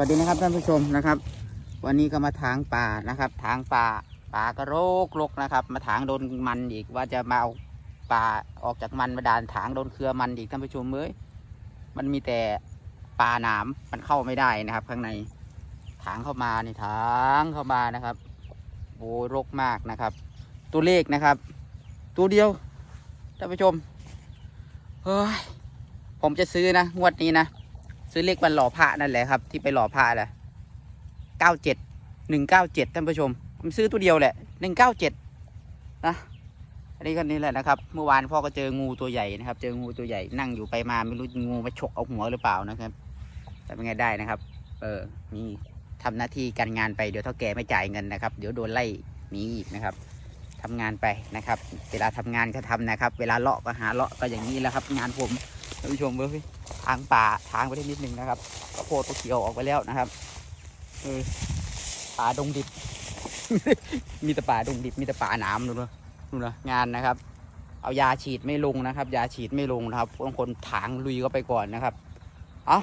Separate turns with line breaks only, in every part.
วัสดีนะครับท่านผู้ชมนะครับ วันนี้ก็มาถางป่านะครับถางป่าป่าก็โรครกนะครับ มาถางโดนมันอีกว่าจะมาเอาป่าออกจากมันมาดานถางโดนเครือมันอีกท่านผู้ชมเอ้ยมันมีแต่ป่าหนามมันเข้าไม่ได้นะครับ ข้างในถางเข้ามานี่ถางเข้ามานะครับโอ้รกมากนะครับ ตัวเลขนะครับ ตัวเดียวท่านผู้ชมเฮ้ยผมจะซื้อนะงวดนี้นะ ซื้อเลขวันหล่อพระนั่นแหละครับ ที่ไปหล่อพระแหละเก้าเจ็ดหนึ่งเก้าเจ็ดท่านผู้ชมผมซื้อตัวเดียวแหละหนึ่งเก้าเจ็ดนะอันนี้ก็นี่แหละนะครับ เมื่อวานพ่อก็เจองูตัวใหญ่นะครับ เจองูตัวใหญ่นั่งอยู่ไปมาไม่รู้งูมาฉกเอาหัวหรือเปล่านะครับ แต่เป็นไงได้นะครับ เออมีทำหน้าที่การงานไปเดี๋ยวเท่าแก่ไม่จ่ายเงินนะครับ เดี๋ยวโดนไล่หนีอีกนะครับทำงานไปนะครับ เวลาทำงานก็ทำนะครับ เวลาเลาะก็หาเลาะก็อย่างนี้แล้วครับ งานผม ท่านผู้ชมเว้ยทางป่าทางไปได้นิดนึงนะครับก็โพดก็เขียวออกไปแล้วนะครับเออป่าดงดิบ มีแต่ป่าดงดิบมีแต่ป่าหนามดูนะดูนะงานนะครับ เอายาฉีดไม่ลงนะครับ ยาฉีดไม่ลงนะครับบางคนถางลุยก็ไปก่อนนะครับ เอา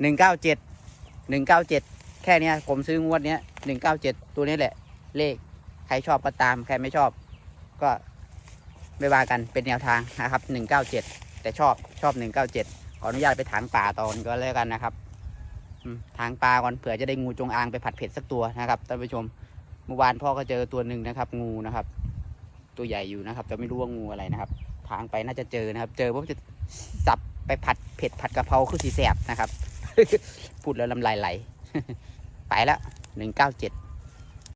หนึ่งเก้าเจ็ดหนึ่งเก้าเจ็ดแค่นี้ผมซื้องวดเนี้ยหนึ่งเก้าเจ็ดตัวนี้แหละ เลข ใครชอบก็ตาม ใครไม่ชอบ ก็ไม่ว่ากันเป็นแนวทางนะครับหนึ่งเก้าเจ็ด แต่ชอบชอบหนึ่งเก้าเจ็ดขออนุญาตไปถางป่าตอนก็แล้วกันนะครับถางป่าก่อนเผื่อจะได้งูจงอางไปผัดเผ็ดสักตัวนะครับท่านผู้ชมเมื่อวานพ่อก็เจอตัวหนึ่งนะครับ งูนะครับ ตัวใหญ่อยู่นะครับแต่ไม่รู้ว่างูอะไรนะครับทางไปน่าจะเจอนะครับ เจอผมจะสับไปผัดเผ็ดผัดกะเพราคือสีแสบนะครับ พูดแล้วลำลายไหล ไปแล้วหนึ่งเก้าเจ็ด